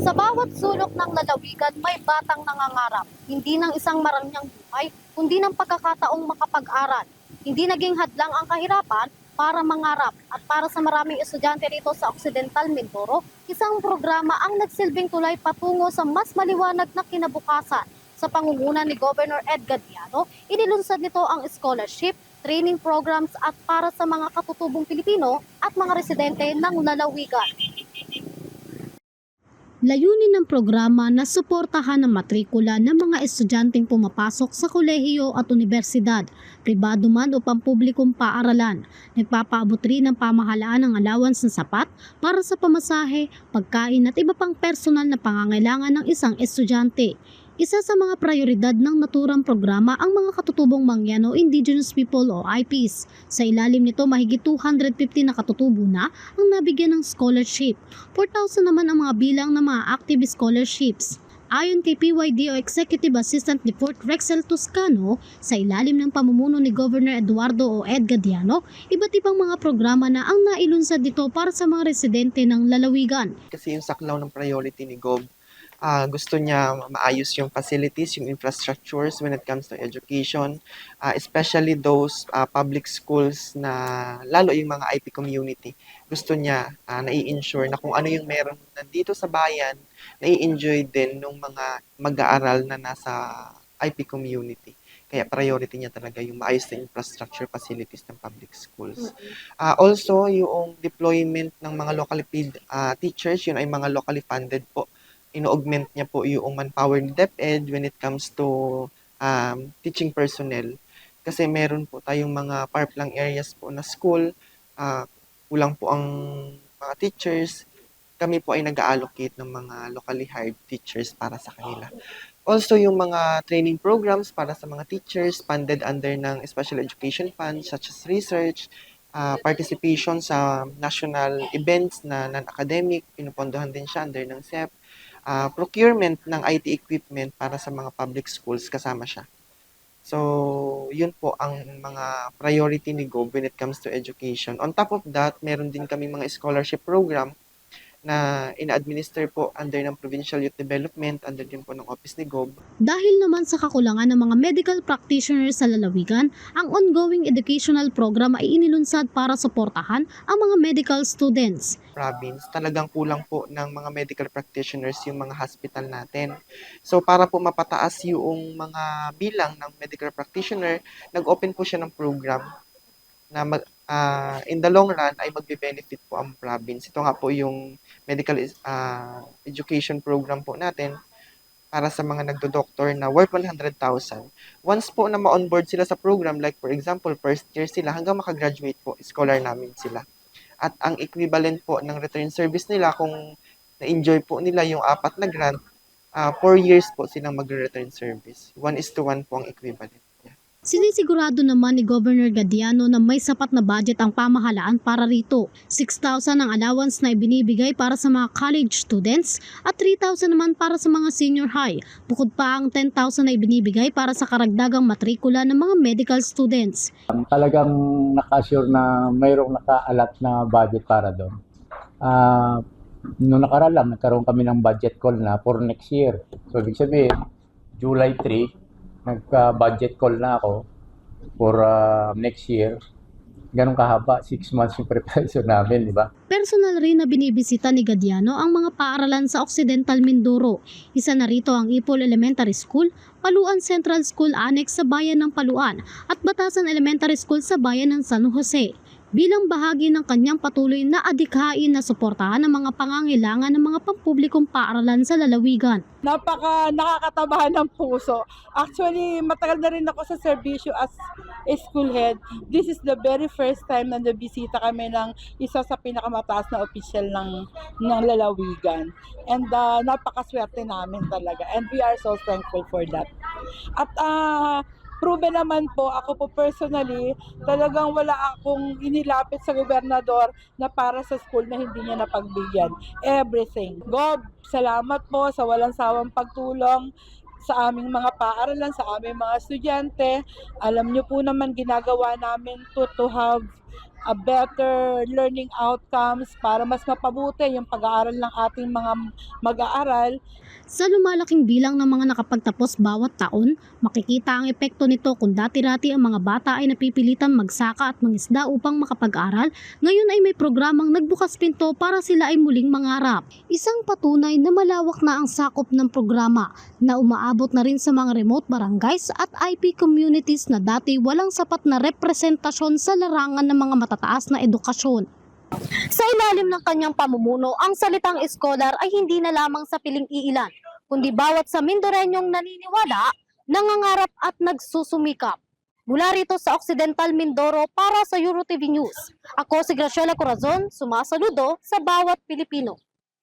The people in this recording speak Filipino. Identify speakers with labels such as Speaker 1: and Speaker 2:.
Speaker 1: Sa bawat sulok ng lalawigan, may batang nangangarap. Hindi ng isang marangyang buhay, kundi ng pagkakataong makapag-aral. Hindi naging hadlang ang kahirapan para mangarap at para sa maraming estudyante rito sa Occidental Mindoro, isang programa ang nagsilbing tulay patungo sa mas maliwanag na kinabukasan. Sa pangunguna ni Governor Ed Gadiano, inilunsad nito ang scholarship, training programs at para sa mga katutubong Pilipino at mga residente ng lalawigan. Layunin ng programa na suportahan ang matrikula ng mga estudyanteng pumapasok sa kolehiyo at universidad, pribado man o pampublikong paaralan. Nagpapaabot rin ng pamahalaan ng allowance na sapat para sa pamasahe, pagkain at iba pang personal na pangangailangan ng isang estudyante. Isa sa mga prioridad ng naturang programa ang mga katutubong Mangyano Indigenous People o IPs. Sa ilalim nito, mahigit 250 na katutubo na ang nabigyan ng scholarship. 4,000 naman ang mga bilang ng mga active scholarships. Ayon kay PYD o Executive Assistant ni Fort Rexel Toscano, sa ilalim ng pamumuno ni Governor Eduardo o Ed Gadiano, iba't ibang mga programa na ang nailunsad dito para sa mga residente ng lalawigan.
Speaker 2: kasi yung saklaw ng priority ni Gov, ah, gusto niya maayos yung facilities, yung infrastructures when it comes to education, ah, especially those ah, public schools na lalo yung mga IP community. Gusto niya ah, nai-ensure na kung ano yung meron nandito sa bayan, nai-enjoy din ng mga mag-aaral na nasa IP community. Kaya priority niya talaga yung maayos na infrastructure facilities ng public schools. Ah, also, yung deployment ng mga locally paid ah, teachers, yun ay mga locally funded po. Ino-augment niya po yung manpower ni DepEd when it comes to um, teaching personnel. Kasi meron po tayong mga parplang areas po na school, ah, kulang po ang mga teachers. Kami po ay nag-allocate ng mga locally hired teachers para sa kanila. Also, yung mga training programs para sa mga teachers funded under ng Special Education Fund such as research, ah, participation sa national events na non-academic, pinupondohan din siya under ng SEP, ah, procurement ng IT equipment para sa mga public schools kasama siya. So, yun po ang mga priority ni Gov when it comes to education. On top of that, meron din kami mga scholarship program na ina-administer po under ng Provincial Youth Development, under din po ng office ni Gov.
Speaker 1: Dahil naman sa kakulangan ng mga medical practitioners sa lalawigan, ang ongoing educational program ay inilunsad para suportahan ang mga medical students.
Speaker 2: province, talagang kulang po ng mga medical practitioners yung mga hospital natin. So para po mapataas yung mga bilang ng medical practitioner, nag-open po siya ng program na mag, ah, in the long run ay magbe-benefit po ang province. Ito nga po yung medical ah, education program po natin para sa mga nagdo-doctor na worth 100,000. Once po na ma-onboard sila sa program, like for example, first year sila, hanggang makagraduate po, scholar namin sila. At ang equivalent po ng return service nila, kung na-enjoy po nila yung apat na grant, ah 4 years po silang mag-return service. 1 is to 1 po ang equivalent.
Speaker 1: Sinisigurado naman ni Governor Gadiano na may sapat na budget ang pamahalaan para rito. 6,000 ang allowance na ibinibigay para sa mga college students at 3,000 naman para sa mga senior high. Bukod pa ang 10,000 na ibinibigay para sa karagdagang matrikula ng mga medical students.
Speaker 3: Talagang nakasure na mayroong nakaalat na budget para doon. Ah, noong nakaraan nagkaroon kami ng budget call na for next year. So, ibig sabihin, July 3, nagka-budget call na ako for ah, next year. Ganun kahaba, 6 months yung preparation namin, di ba?
Speaker 1: Personal rin na binibisita ni Gadiano ang mga paaralan sa Occidental Mindoro. Isa na rito ang Ipol Elementary School, Paluan Central School Annex sa bayan ng Paluan at Batasan Elementary School sa bayan ng San Jose. Bilang bahagi ng kanyang patuloy na adikhain na suportahan ang mga pangangailangan ng mga pampublikong paaralan sa lalawigan.
Speaker 4: napaka nakakatabahan ng puso. Actually, matagal na rin ako sa serbisyo as school head. This is the very first time na nabisita kami ng isa sa pinakamataas na opisyal ng, ng lalawigan. And uh, napakaswerte namin talaga. And we are so thankful for that. At uh, proven naman po, ako po personally, talagang wala akong inilapit sa gobernador na para sa school na hindi niya napagbigyan. Everything. Gob, salamat po sa walang sawang pagtulong sa aming mga paaralan, sa aming mga estudyante. Alam niyo po naman ginagawa namin to to have a better learning outcomes para mas mapabuti yung pag-aaral ng ating mga mag-aaral
Speaker 1: Sa lumalaking bilang ng mga nakapagtapos bawat taon, makikita ang epekto nito kung dati-rati ang mga bata ay napipilitan magsaka at mangisda upang makapag-aral, ngayon ay may programang nagbukas pinto para sila ay muling mangarap. Isang patunay na malawak na ang sakop ng programa na umaabot na rin sa mga remote barangays at IP communities na dati walang sapat na representasyon sa larangan ng mga matataas na edukasyon. Sa ilalim ng kanyang pamumuno, ang salitang scholar ay hindi na lamang sa piling iilan, kundi bawat sa Mindorenyong naniniwala, nangangarap at nagsusumikap. Mula rito sa Occidental Mindoro para sa EuroTV News. Ako si Graciela Corazon, sumasaludo sa bawat Pilipino.